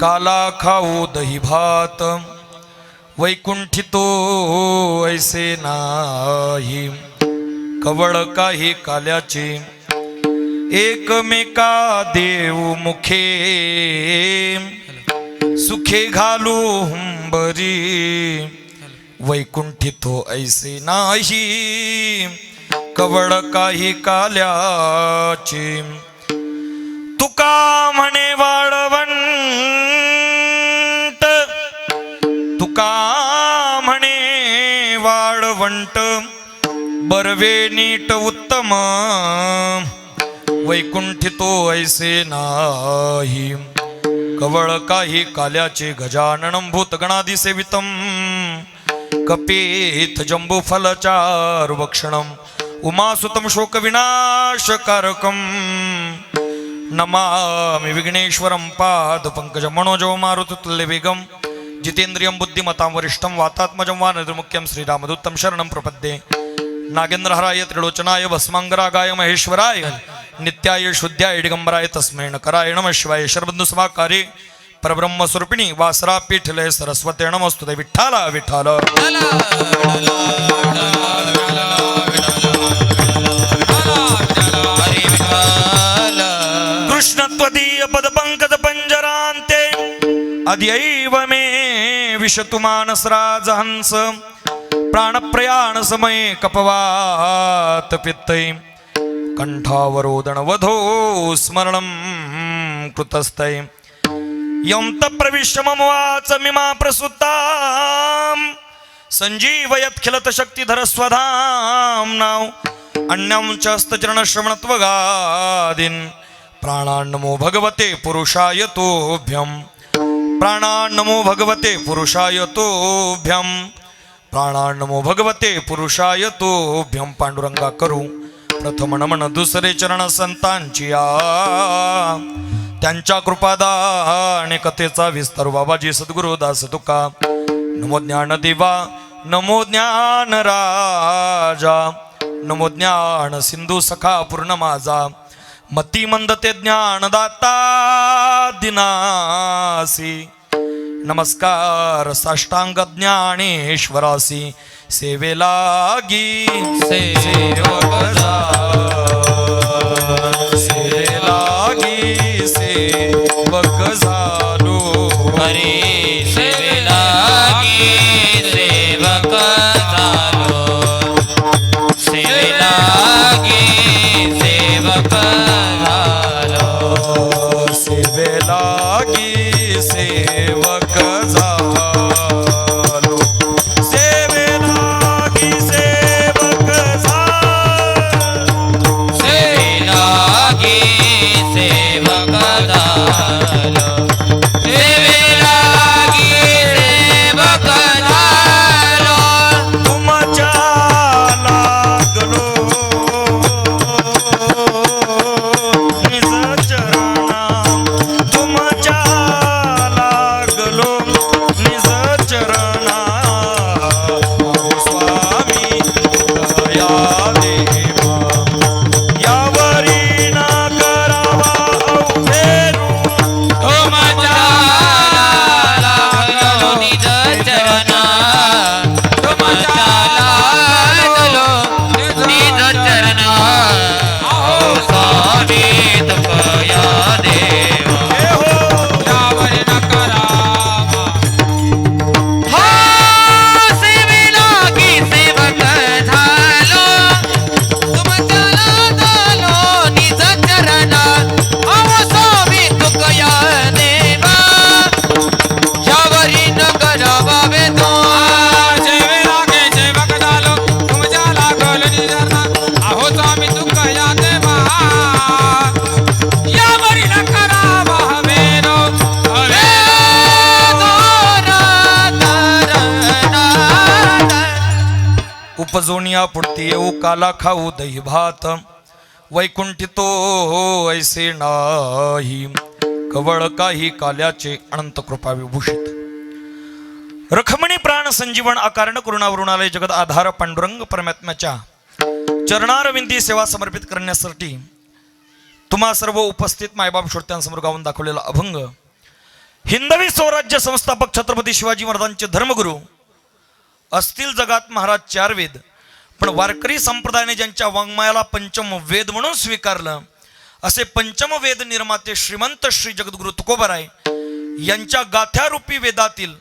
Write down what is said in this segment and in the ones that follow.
काला खाऊ दही भात, वैकुंठितो ऐसे नाही। कवळ काही काल्याचे, एकमेका देव मुखे। सुखे घालू हुंबरी, वैकुंठितो ऐसे नाही। कवळ काही काल्याचे, तुका म्हणे वाळवंट तुका म्हणे वाळवंट बरवे नीट उत्तम. वैकुंठितो ऐसे नाही. कवळ काही काल्याचे गजाननं भूतगणादि सेवितम कपेथ जंबू फलचार वक्षणम. उमासुतम शोक विनाशकारकम. नमामि विघ्नेश्वरं पाद पंकज मनोजो मारुतुल्य वेगम. जितेंद्रियं बुद्धिमतां वरिष्ठं वातात्मजं वा निर्मुख्यं श्रीरामदूतं शरणं प्रपद्ये। नागेंद्रहराय त्रिलोचनाय भस्मांगरागाय महेश्वराय नित्याय शुद्ध्याय दिगंबराय तस्मै नकराय नमः शिवाय शरबंधु समाकारे। वासरा पीठलय सरस्वते नमस्तु ते विठ्ठाला विठ्ठाल। कृष्णत्वदीय पद पंकज पंजरांते अद्यैव मे विशतु मानसराज हंस प्राणप्रयाण समये कपवात पित्तै। कंठावरोदनवधो स्मरणं कृतस्तै। यं तप्रविश्य मम वाच मिमा प्रसुताम् संजीवयत्खिलत शक्तिधर स्वधाम्नाव अन्यं च हस्तचरणश्रवणत्वगादीन् प्राणान्नमो भगवते पुरुषाय तोभ्यं प्राणान्नमो भगवते पुरुषाय तोभ्यं प्राणान्नमो भगवते पुरुषाय तोभ्यं पांडुरंगा करू। प्रथम नमन दुसरे चरण संतांची आ त्यांच्या कृपादाने कथेचा विस्तार बाबाजी सद्गुरु दास तुका। नमो ज्ञान देवा नमो ज्ञान राजा। नमो ज्ञान सिंधू सखा पूर्ण माझा। मती मंद ते ज्ञानदाता दिनासी। नमस्कार साष्टांग ज्ञानेश्वरासी। सेवेलागी। सेवेलागी। सेवक झालो। हरी उपजोनिया पुढती येऊ काला खाऊ दही भात. वैकुंठितो ऐसे नाही. कवळ काही काल्याचे अनंत कृपा विभूषित. रखमणी प्राण संजीवन अकारण करुणावरुणालय जगत आधार पांडुरंग परमात्म्याच्या चरणारविंदी सेवा समर्पित करण्यासाठी तुम्हा सर्व उपस्थित मायबाप श्रोत्यांसमोर गाऊन दाखवलेला अभंग. हिंदवी स्वराज्य संस्थापक छत्रपती शिवाजी महाराजांचे धर्मगुरू असतील जगात महाराज चार वेद. पण वारकरी संप्रदायाने ज्यांच्या वाङ्मयाला पंचम वेद म्हणून स्वीकारलं असे पंचम वेद निर्माते श्रीमंत श्री जगद्गुरु तुकोबराय यांच्या गाथ्यारूपी वेदातील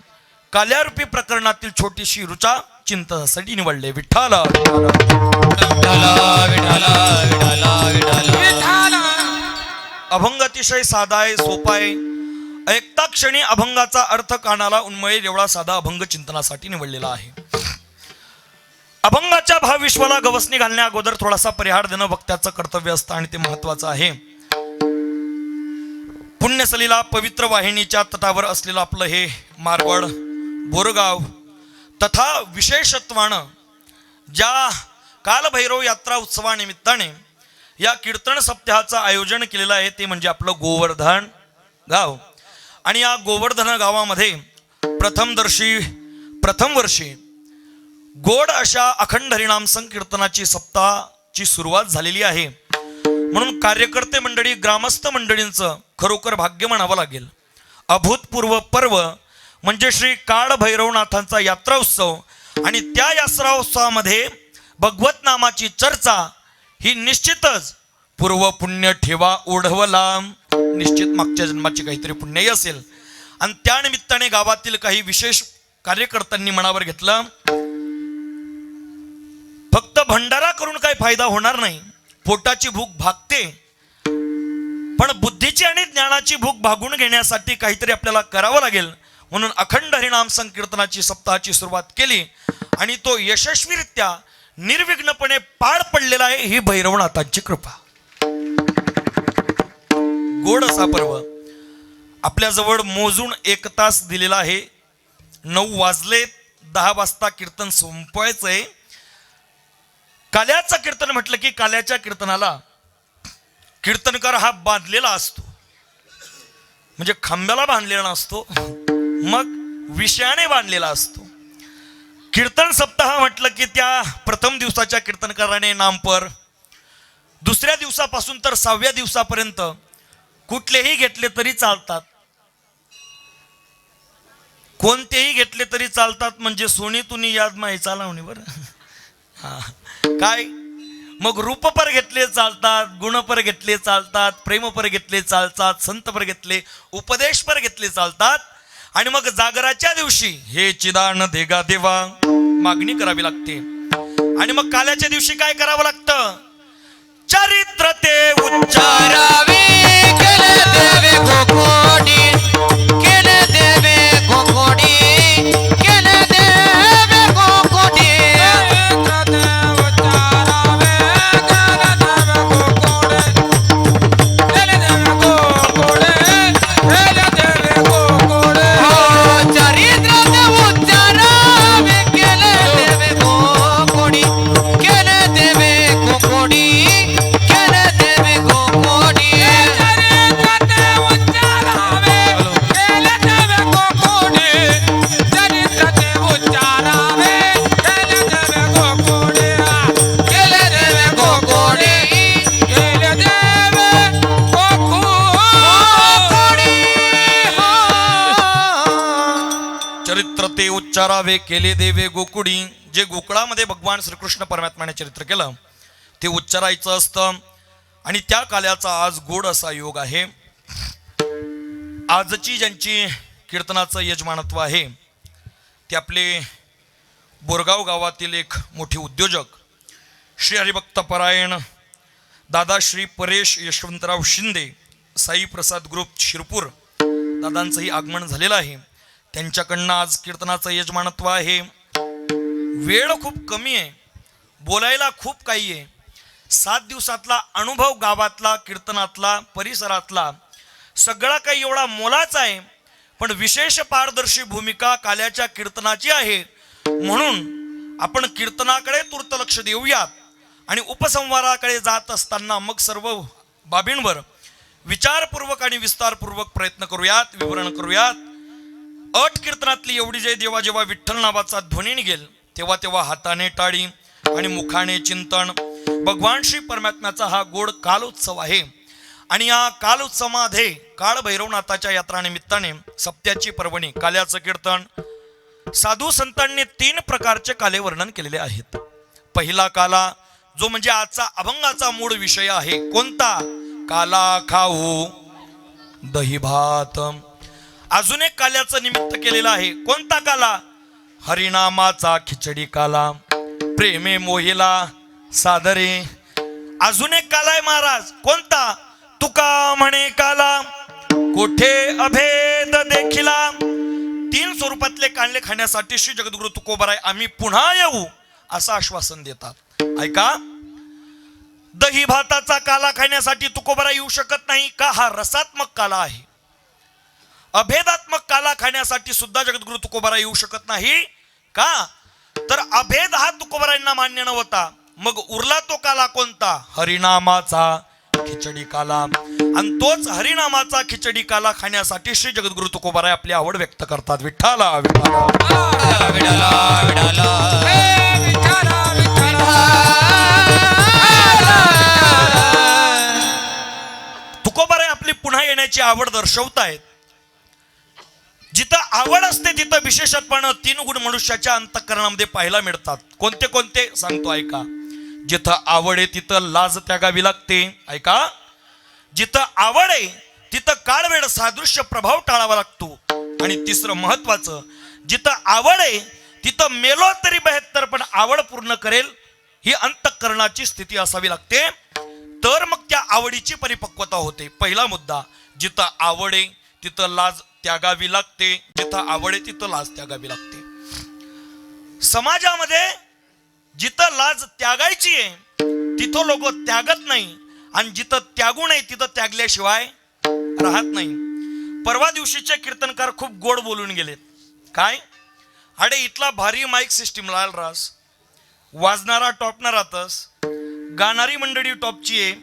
काल्यारूपी प्रकरणातील छोटीशी रुचा चिंतनासाठी निवडले. विठ्ठल. विठाला विठाला विठाला विठाला विठाला अभंग अतिशय साधा आहे सोपा आहे. ऐकता क्षणी अभंगाचा अर्थ कानाला उन्मळेल एवढा साधा अभंग चिंतनासाठी निवडलेला आहे. अभंगाच्या भावविश्वाला गवसणी घालण्या अगोदर थोडासा परिहार देणं भक्त्याचं कर्तव्य असतं आणि ते महत्वाचं आहे. पुण्यसलीला पवित्र वाहिनीच्या तटावर असलेलं आपलं हे मारवड बोरगाव तथा विशेषत्वानं ज्या कालभैरव यात्रा उत्सवानिमित्ताने या कीर्तन सप्ताहाचं आयोजन केलेलं आहे ते म्हणजे आपलं गोवर्धन गाव. आणि या गोवर्धन गावामध्ये प्रथमदर्शी प्रथम वर्षी गोड अशा अखंड हरिणाम संकीर्तनाची सप्ताहाची सुरुवात झालेली आहे. म्हणून कार्यकर्ते मंडळी ग्रामस्थ मंडळींचं खरोखर भाग्य म्हणावं लागेल. अभूतपूर्व पर्व म्हणजे श्री काळ भैरवनाथांचा यात्रा उत्सव आणि त्या यात्रा उत्सवामध्ये भगवत नामाची चर्चा ही निश्चितच पूर्व पुण्य ठेवा ओढवला निश्चित मागच्या जन्माची काहीतरी पुण्यही असेल. आणि त्यानिमित्ताने गावातील काही विशेष कार्यकर्त्यांनी मनावर घेतलं. भंडारा करून काही फायदा होणार नाही. पोटाची भूक भागते. पण बुद्धीची आणि ज्ञानाची भूक भागून घेण्यासाठी काहीतरी आपल्याला करावं लागेल. म्हणून अखंड हरिनाम संकीर्तनाची सप्ताहाची सुरुवात केली. आणि तो यशस्वीरित्या निर्विघ्नपणे पार पडलेला आहे ही भैरवनाथांची कृपा. गोड असा पर्व. आपल्याजवळ मोजून एक तास दिलेला आहे. नऊ वाजले दहा वाजता कीर्तन संपवायचं आहे काल्याचं कीर्तन म्हटलं की काल्याच्या कीर्तनाला कीर्तनकार हा बांधलेला असतो. म्हणजे खांब्याला बांधलेला नसतो मग विषयाने बांधलेला असतो. कीर्तन सप्ताह म्हटलं की त्या प्रथम दिवसाच्या कीर्तनकाराने नामपर दुसऱ्या दिवसापासून तर सहाव्या दिवसापर्यंत कुठलेही घेतले तरी चालतात. कोणतेही घेतले तरी चालतात म्हणजे सोनी तुनी याद माही चालवणी बरं. हा. काय? मग रूपपर घेतले चालतात गुणपर घेतले चालतात प्रेमपर घेतले चालतात संतपर घेतले उपदेशपर घेतले चालतात. आणि मग जागराच्या दिवशी हे चिदान देगा देवा मागणी करावी लागते. आणि मग काल्याच्या दिवशी काय करावं लागतं? चरित्र ते उच्चार उच्चारावे केले देवे गोकुडी जे गोकुळामध्ये भगवान श्रीकृष्ण परमात्म्याने चरित्र केलं ते उच्चारायचं असतं. आणि त्या काल्याचा आज गोड असा योग आहे. आजची ज्यांची कीर्तनाचं यजमानत्व आहे ते आपले बोरगाव गावातील एक मोठे उद्योजक श्री हरिभक्त परायण दादाश्री परेश यशवंतराव शिंदे साई प्रसाद ग्रुप शिरपूर दादांचंही आगमन झालेलं आहे. त्यांच्याकडनं आज कीर्तनाचं यजमानत्व आहे. वेळ खूप कमी आहे. बोलायला खूप काही आहे. सात दिवसातला अनुभव गावातला कीर्तनातला परिसरातला सगळा काही एवढा मोलाचा आहे. पण विशेष पारदर्शी भूमिका काल्याच्या कीर्तनाची आहे. म्हणून आपण कीर्तनाकडे तूर्त लक्ष देऊयात आणि उपसंहाराकडे जात असताना मग सर्व बाबींवर विचारपूर्वक आणि विस्तारपूर्वक प्रयत्न करूयात विवरण करूयात. अट कीर्तनातली एवढी जे देवा जेव्हा विठ्ठल नावाचा ध्वनी निघेल तेव्हा तेव्हा हाताने टाळी आणि मुखाने चिंतन. भगवान श्री परमात्म्याचा हा गोड कालोत्सव आहे. आणि या कालोत्सवामध्ये काळभैरवनाथाच्या काळ भैरवनाथाच्या यात्रानिमित्ताने सप्त्याची पर्वणी काल्याचं कीर्तन साधू संतांनी तीन प्रकारचे काले वर्णन केलेले आहेत. पहिला काला जो म्हणजे आजचा अभंगाचा मूळ विषय आहे कोणता? काला खाऊ दही भात. अजून एक काल्याचं निमित्त केलेलं आहे. कोणता काला? हरिनामाचा खिचडी काला. प्रेमे मोहिला सादरे. अजून एक काला आहे महाराज. कोणता? तुका म्हणे काला. कोठे अभेद देखिला. तीन स्वरूपातले कांडले खाण्यासाठी श्री जगद्गुरु तुकोबराय आम्ही पुन्हा येऊ असं आश्वासन देतात. ऐका. दही भाताचा काला खाण्यासाठी तुकोबरा येऊ शकत नाही का? हा रसात्मक काला आहे. अभेदात्मक काला खाण्यासाठी सुद्धा जगद्गुरु तुकोबरा येऊ शकत नाही. का? तर अभेद हा तुकोबरांना मान्य नव्हता. मग उरला तो काला कोणता? हरिनामाचा खिचडी काला. आणि तोच हरिनामाचा खिचडी काला खाण्यासाठी श्री जगद्गुरु तुकोबराय आपली आवड व्यक्त करतात. विठ्ठला हे तुकोबाराय आपली पुन्हा येण्याची आवड दर्शवतायत. जिथं आवड असते तिथं विशेषत्वानं तीन गुण मनुष्याच्या अंतकरणामध्ये पाहायला मिळतात. कोणते कोणते? सांगतो ऐका. जिथं आवड आहे तिथं लाज त्यागावी लागते. ऐका. जिथं आवड आहे तिथं काळवेळ सादृश्य प्रभाव टाळावा लागतो. आणि तिसरं महत्वाचं जिथं आवड आहे तिथं मेलो तरी बेहत्तर पण आवड पूर्ण करेल ही अंतकरणाची स्थिती असावी लागते. तर मग त्या आवडीची परिपक्वता होते. पहिला मुद्दा जिथं आवड आहे तिथं लाज त्यागावी लागते. जिथं आवड आहे तिथं लाज त्यागावी लागते. समाजामध्ये जिथं लाज त्यागायची आहे तिथं लोक त्यागत नाही. आणि जिथं त्यागू नये तिथं त्यागल्याशिवाय राहत नाही. परवा दिवशीचे कीर्तनकार खूप गोड बोलून गेलेत. काय? अडे इथला भारी माईक सिस्टीम लाल रास. वाजणारा टॉपणारातच गाणारी मंडळी टॉपची आहे.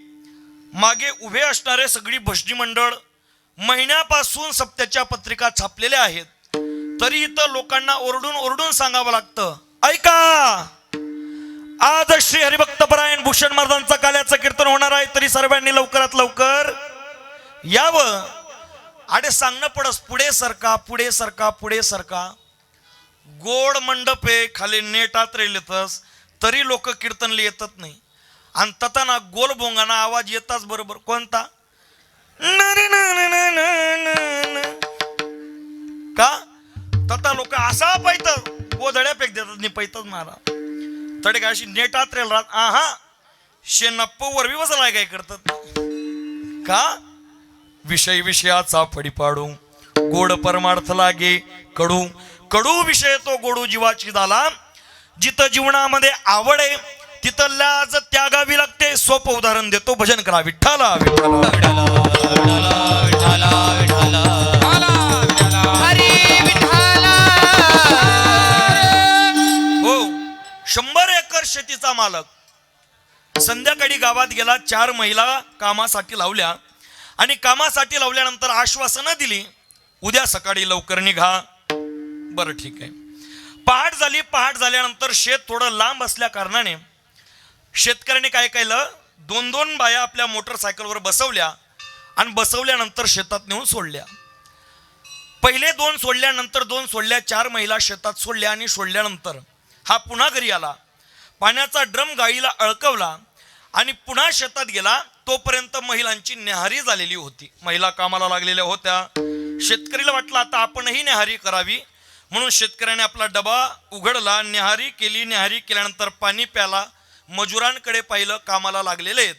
मागे उभे असणारे सगळी भजनी मंडळ महिन्यापासून सप्त्याच्या पत्रिका छापलेल्या आहेत. तरी इथं लोकांना ओरडून ओरडून सांगावं लागतं. ऐका! आज श्री हरिभक्तपरायण भूषण महाराजांचा काल्याचं कीर्तन होणार आहे तरी सर्वांनी लवकरात लवकर यावं. अरे सांगणं पडस पुढे सरका पुढे सरका पुढे सरका. गोड मंडप आहे खाली नेटात राहिलेतस तरी लोक कीर्तनले येतच नाही. आणि तताना गोल बोंगाना आवाज येताच बरोबर. कोणता? असा पैत गोधड्या पेक देतात नि पैतात मारा. तडे काय अशी नेटात राहील राहत. आहा शेनप्प वरवी बसलाय काय करतात? का? विषय विषयाचा फडी पाडू. गोड परमार्थ लागे कडू. कडू विषय तो गोडू जीवाची झाला. जिथं जीवनामध्ये आवड आहे तिथं लाज त्यागावी लागते. सोपं उदाहरण देतो. भजन करा विठ्ठला विठ्ठला. शेतीचा मालक. संध्याकाळी गावात गेला चार महिला कामासाठी लावल्या. आणि कामासाठी लावल्यानंतर आश्वासनं दिली उद्या सकाळी लवकर निघा. बरं ठीक आहे. पहाट झाली पहाट झाल्यानंतर शेत थोडं लांब असल्या कारणाने शेतकऱ्याने काय केलं? दोन दोन बाया आपल्या मोटरसायकलवर बसवल्या आणि बसवल्यानंतर शेतात नेऊन सोडल्या. पहिले दोन सोडल्यानंतर दोन सोडल्या चार महिला शेतात सोडल्या आणि सोडल्यानंतर हा पुन्हा घरी आला. पाण्याचा ड्रम गाईला अळकवला आणि पुन्हा शेतात गेला तोपर्यंत महिलांची नेहारी झालेली होती. महिला कामाला लागलेल्या होत्या. शेतकरीला वाटलं आता आपणही नेहारी करावी. म्हणून शेतकऱ्याने आपला डबा उघडला नेहारी केली. नेहारी केल्यानंतर पाणी प्याला मजुरांकडे पाहिलं कामाला लागलेले आहेत.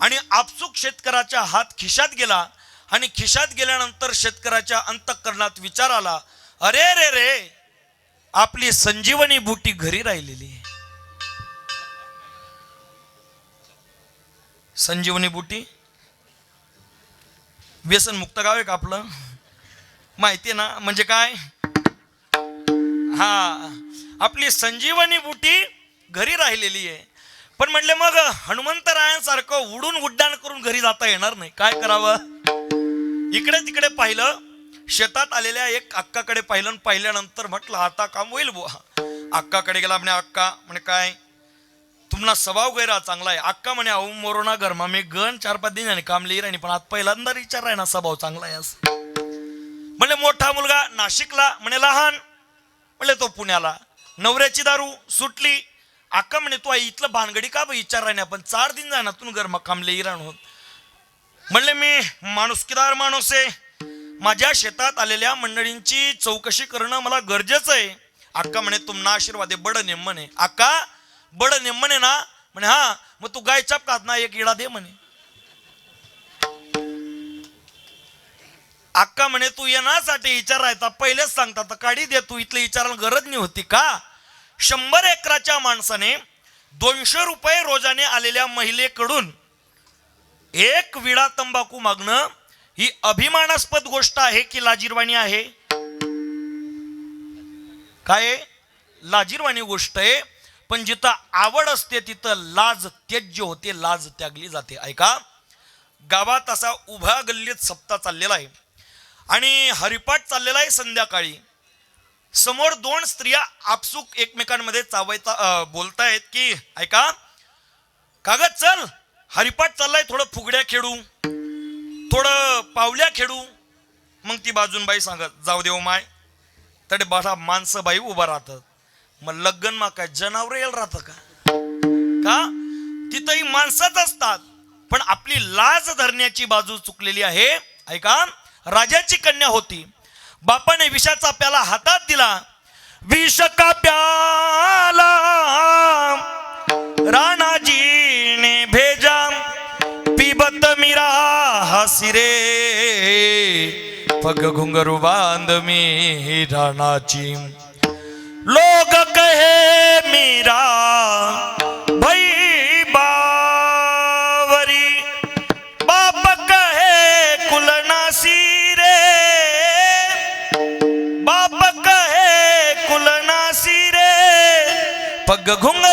आणि आपसूक शेतकऱ्याच्या हात खिशात गेला आणि खिशात गेल्यानंतर शेतकऱ्याच्या अंतःकरणात विचार आला अरे रे रे आपली संजीवनी बुटी घरी राहिलेली संजीवनी बुटी. व्यसन मुक्त गाव आहे का आपलं? माहिती आहे ना? म्हणजे काय? हा. आपली संजीवनी बुटी घरी राहिलेली आहे. पण म्हटले मग हनुमंतरायांसारखं उडून उड्डाण करून घरी जाता येणार नाही. काय करावं? इकडे तिकडे पाहिलं शेतात आलेल्या एक अक्काकडे पाहिलं आणि पाहिल्यानंतर म्हटलं आता काम होईल बुवा. अक्काकडे गेला म्हणे अक्का म्हणे काय? तुम्हाला स्वभाव गैरा चांगला आहे. अक्का म्हणे अहो मोरोना गरमा मी गण चार पाच दिन आणि काम लिहिर आणि पण आज पहिल्यांदा विचार आहे ना स्वभाव चांगला आहे असं. म्हणले मोठा मुलगा नाशिकला. म्हणे लहान. म्हणले तो पुण्याला. नवऱ्याची दारू सुटली. अक्का म्हणे तू आई इथलं भानगडी का बा विचार राहणे आपण चार दिन जाणार तू गरमा कामले इराण होत म्हणले मी माणुसकीदार माणूस आहे. माझ्या शेतात आलेल्या मंडळींची चौकशी करणं मला गरजेचं आहे. अक्का म्हणे तुमना आशीर्वाद आहे बड म्हणे. अक्का बड म्हणे ना म्हणे हा मग तू गाय चपकात ना एक इडा दे म्हणे. अक्का म्हणे तू येण्यासाठी विचारायचा पहिलेच सांगता तर काढी दे तू इथलं विचारायला गरज नाही होती का? शंभर एकराच्या माणसाने दोनशे रुपये रोजाने आलेल्या महिलेकडून एक विडा तंबाखू मागणं ही अभिमानास्पद गोष्ट आहे की लाजीरवाणी आहे? काय? लाजीरवाणी गोष्ट आहे. पण जिथं आवड असते तिथं लाज त्यज्य होते लाज त्यागली जाते. ऐका गावात असा उभ्या गल्लीत सप्ताह चाललेला आहे. आणि हरिपाठ चाललेला आहे संध्याकाळी. समोर दोन स्त्रिया आपसूक एकमेकांमध्ये चावायचा बोलतायत की ऐका कागद चल हरिपाठ चाललाय थोडं फुगड्या खेळू थोडं पावल्या खेळू. मग ती बाजून बाई सांगत जाऊ देव माय तडे बघा माणसं बाई उभा राहतात. मग लग्न मा काय जनावर येईल राहतं का? का? तिथंही माणसाच असतात. पण आपली लाज धरण्याची बाजू चुकलेली आहे. ऐका राजाची कन्या होती. बापाने विषाचा प्याला हातात दिला. विष का प्याला राणाजीने भेजा. पिबत मीरा हसिरे. पग घुंगरू बांध मी राणाची. मीरा भई बावरी। बाप कहे कुलनासी रे बाप कहे कुलनासी रे पग घुंगरू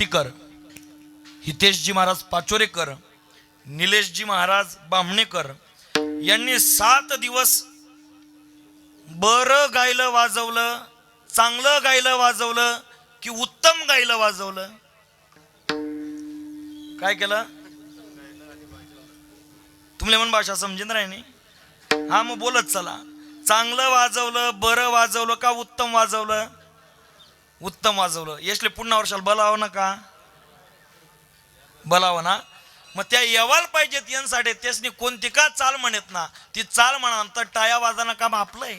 महाराज हितेशजी महाराज पाचोरेकर निलेशजी महाराज बामणेकर यांनी सात दिवस बरं गायलं वाजवलं चांगलं गायलं वाजवलं की उत्तम गायलं वाजवलं? काय केलं? तुमले म्हण भाषा समजेन राहिनी हा मग बोलत चला. चांगलं वाजवलं बरं वाजवलं का उत्तम वाजवलं? उत्तम वाजवलं. यशले पुन्हा वर्षाला बलावं ना का? बलावं ना? मग त्या येवाल पाहिजेत यांसाठी. त्यासनी कोणती का चाल म्हणत ना? ती चाल म्हणा तर टाया वाजाना काम आपलंय.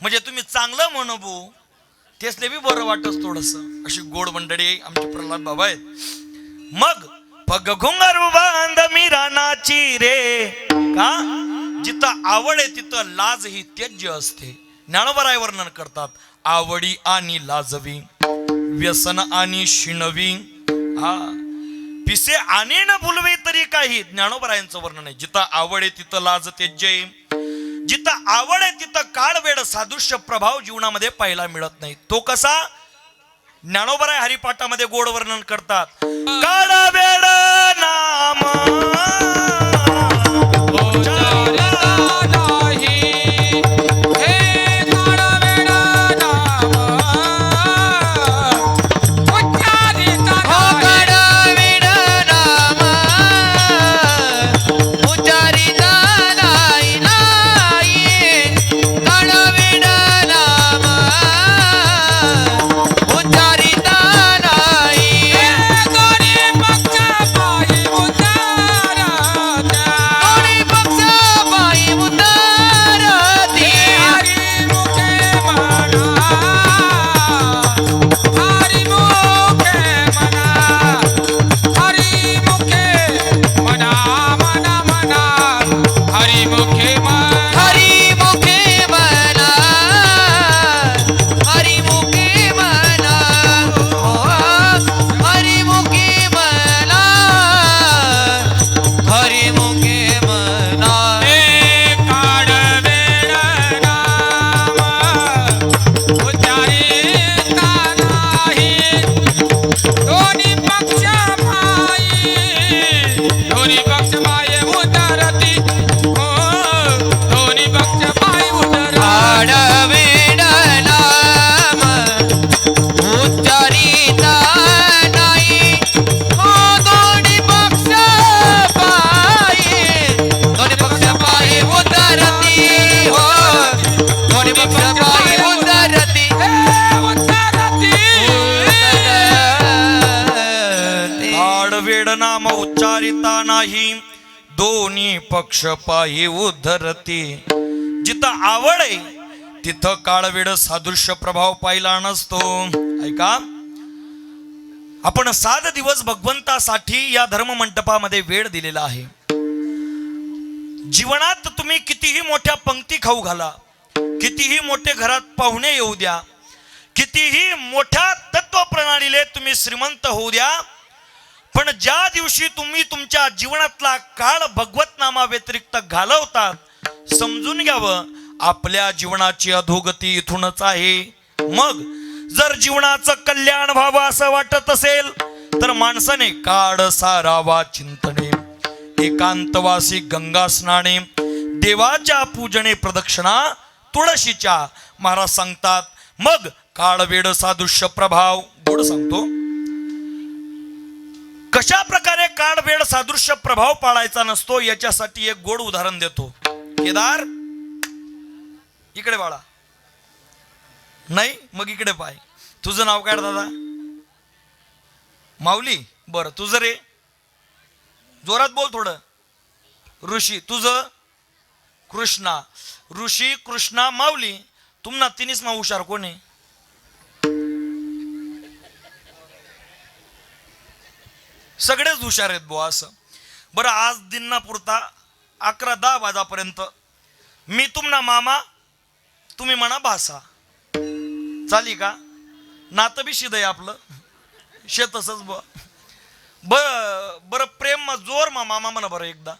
म्हणजे तुम्ही चांगलं म्हणू बो तेसले बी बरं वाटत थोडस. अशी गोड मंडळी आमचे प्रल्हाद बाबा आहेत. मग पग घुंगारू बांध मी नाची रे. का? जिथं आवड आहे तिथं लाज ही त्यज्य असते. ज्ञानोबराय वर्णन करतात. आवडी आणि लाजवी व्यसन आणि शिणवी. हा. पिसे आणि न भुलवे तरी काही ज्ञानोबरायांचं वर्णन आहे. जिथं आवड आहे तिथं लाज त्यज्य जिथं आवड आहे तिथं काळवेड सादृश्य प्रभाव जीवनामध्ये पाहायला मिळत नाही. तो कसा? ज्ञानोबराय हरिपाठामध्ये गोड वर्णन करतात. काळा वेड दोन्ही पक्ष पायी उद्धरती जिथं आवड आहे तिथं काळवेड सादृश्य प्रभाव पाहिला नसतो. ऐका. आपण सात दिवस भगवंतासाठी या धर्म मंडपामध्ये वेळ दिलेला आहे. जीवनात तुम्ही कितीही मोठ्या पंक्ती खाऊ घाला कितीही मोठे घरात पाहुणे येऊ द्या कितीही मोठ्या तत्व प्रणालीले तुम्ही श्रीमंत होऊ द्या पण ज्या दिवशी तुम्ही तुमच्या जीवनातला काळ भगवत नामा व्यतिरिक्त घालवतात समजून घ्यावं आपल्या जीवनाची अधोगती इथूनच आहे. मग जर जीवनाचं कल्याण व्हावं असं वाटत असेल तर माणसाने काळ सारावा चिंतने एकांतवासी गंगा स्नाने देवाच्या पूजने प्रदक्षिणा तुळशीच्या. महाराज सांगतात मग काळवेड सादृश्य प्रभाव. गोड सांगतो. कशा प्रकारे काळवेड सादृश्य प्रभाव पाळायचा नसतो याच्यासाठी एक गोड उदाहरण देतो. केदार इकडे बाळा. नाही मग इकडे पाय. तुझं नाव काय दादा? माऊली? बरं तुझं रे? जोरात बोल थोडं. ऋषी तुझं? कृष्णा. ऋषी कृष्णा माऊली. तुम्हाला तिन्हीच मा हुशार कोण आहे? सगळेच हुशार आहेत बुवा असं. बरं आज दिनापुरता अकरा दहा वाजापर्यंत मी तुम्हाला मामा तुम्ही म्हणा भासा. चाली का? नातं बी शिद आहे आपलं. शेत तसंच बुवा. बर बरं प्रेम मा जोर मा मामा म्हणा बरं एकदा.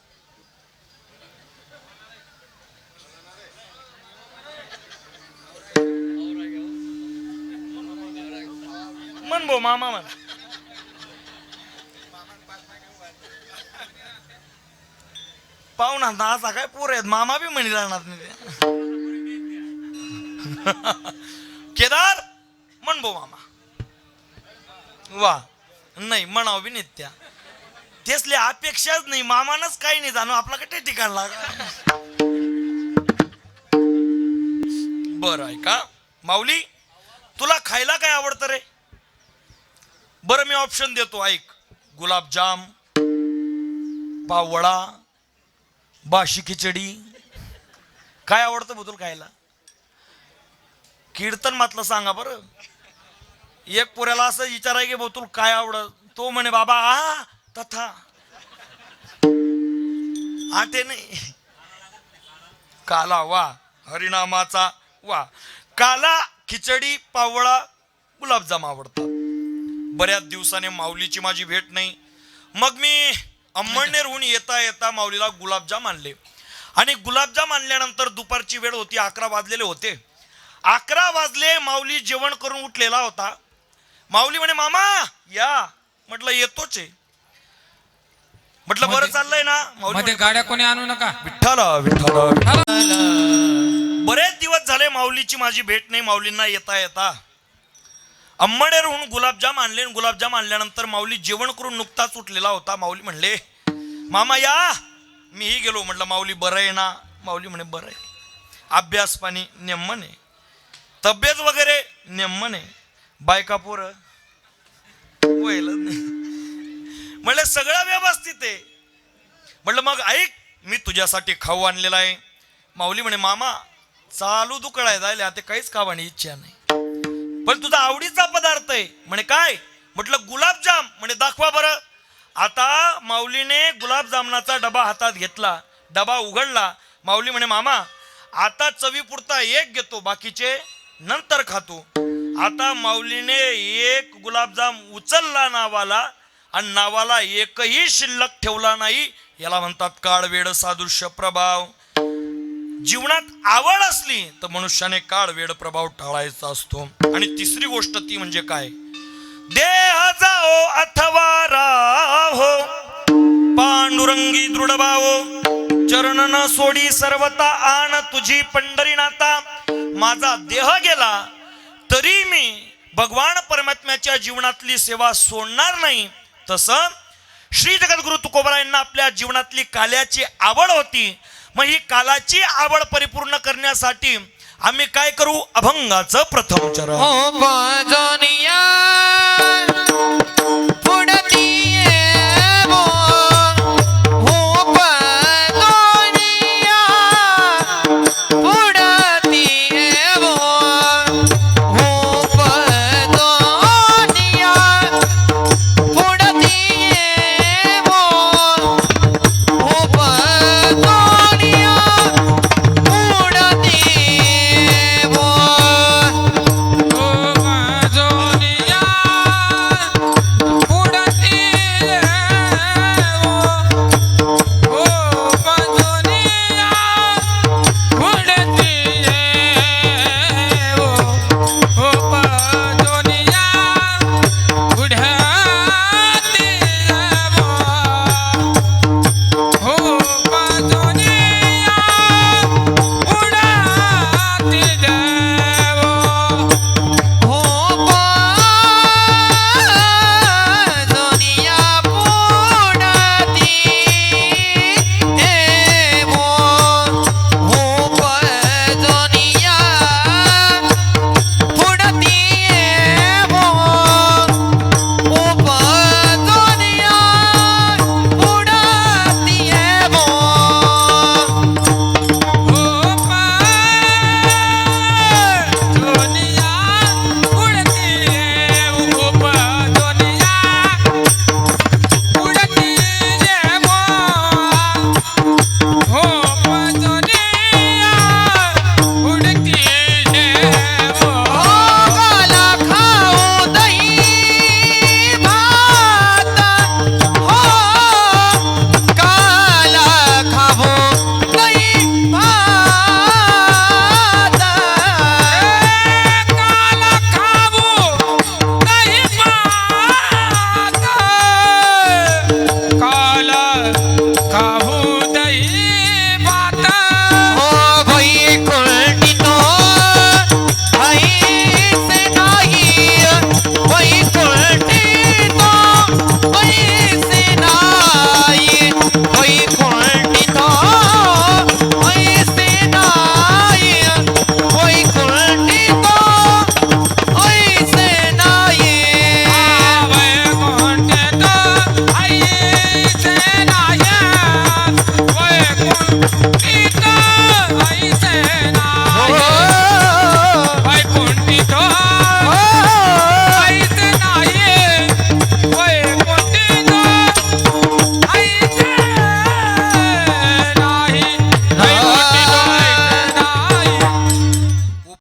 म्हण भाऊ मामा म्हणा. पाहुणा असा काय पोर आहेत? मामा बी म्हणी राहणार नाही ते. केदार म्हण भाऊ मामा. वा नाही म्हणावं बी नित्या तेसले अपेक्षाच नाही मामानच काही नाही जाणू आपला कटे ठिकाण लागा बरं आहे का? माऊली तुला खायला काय आवडतं रे? बरं मी ऑप्शन देतो ऐक. गुलाबजाम पावडा बाशी खिचडी. काय आवडतं बघ खायला? कीर्तन मातलं सांगा बरं. एक पुऱ्याला असं विचाराय की बोतुल काय आवडत? तो म्हणे बाबा आ तथा. आटे नाही. काला वा हरिनामाचा वा. काला खिचडी पावळा गुलाबजाम आवडतात. बऱ्याच दिवसाने माऊलीची माझी भेट नाही. मग मी अंमळनेरहून येता येता माऊलीला गुलाबजाम आणले. आणि गुलाबजाम आणल्यानंतर दुपारची वेळ होती अकरा वाजलेले होते. अकरा वाजले माऊली जेवण करून उठलेला होता. माऊली म्हणे मामा या. म्हटलं येतोच. आहे म्हटलं बरं चाललंय ना. माऊली मध्ये गाड्या कोणी आणू नका. विठ्ठला विठ्ठला. बरेच दिवस झाले माऊलीची माझी भेट नाही माऊलींना येता येता. अंबडेरहून गुलाबजाम आणले गुलाबजाम आणल्यानंतर माऊली जेवण करून नुकताच उठलेला होता. माऊली म्हणले मामा या मीही गेलो. म्हटलं माऊली बरं आहे ना? माऊली म्हणे बरं आहे. अभ्यास पाणी नेमन आहे तब्येत वगैरे नेमन आहे बायका पोरं व्हायला म्हणलं सगळं व्यवस्थित आहे. म्हटलं मग ऐक मी तुझ्यासाठी खाऊ आणलेला आहे. माऊली म्हणे मामा चालू दुकळ आहे जायला आता काहीच खावानी इच्छा नाही. पण तुझा आवडीचा पदार्थ आहे. म्हणे काय? म्हटलं गुलाबजाम. म्हणे दाखवा बरं. आता माऊलीने गुलाबजामनाचा डबा हातात घेतला. डबा उघडला. माऊली म्हणे मामा आता चवीपुरता एक घेतो बाकीचे नंतर खातो. आता माऊलीने एक गुलाबजाम उचलला नावाला आणि नावाला एकही शिल्लक ठेवला नाही. याला म्हणतात काळवेड सादृश्य प्रभाव. जीवनात आवड असली तर मनुष्याने काळ वेळ प्रभाव टाळायचा असतो. आणि तिसरी गोष्ट ती म्हणजे काय? देह जाओ अथवा राहो पांडुरंगी दृढभावो चरण न सोडी सर्वता आण तुझी पंढरी नाता. माझा देह गेला तरी मी भगवान परमात्म्याच्या जीवनातली सेवा सोडणार नाही. तसं श्री जगद्गुरु तुकोबरायांना आपल्या जीवनातली काल्याची आवड होती. मग ही कालाची आवड परिपूर्ण करण्यासाठी आम्ही काय करू? अभंगाचं प्रथम चरण.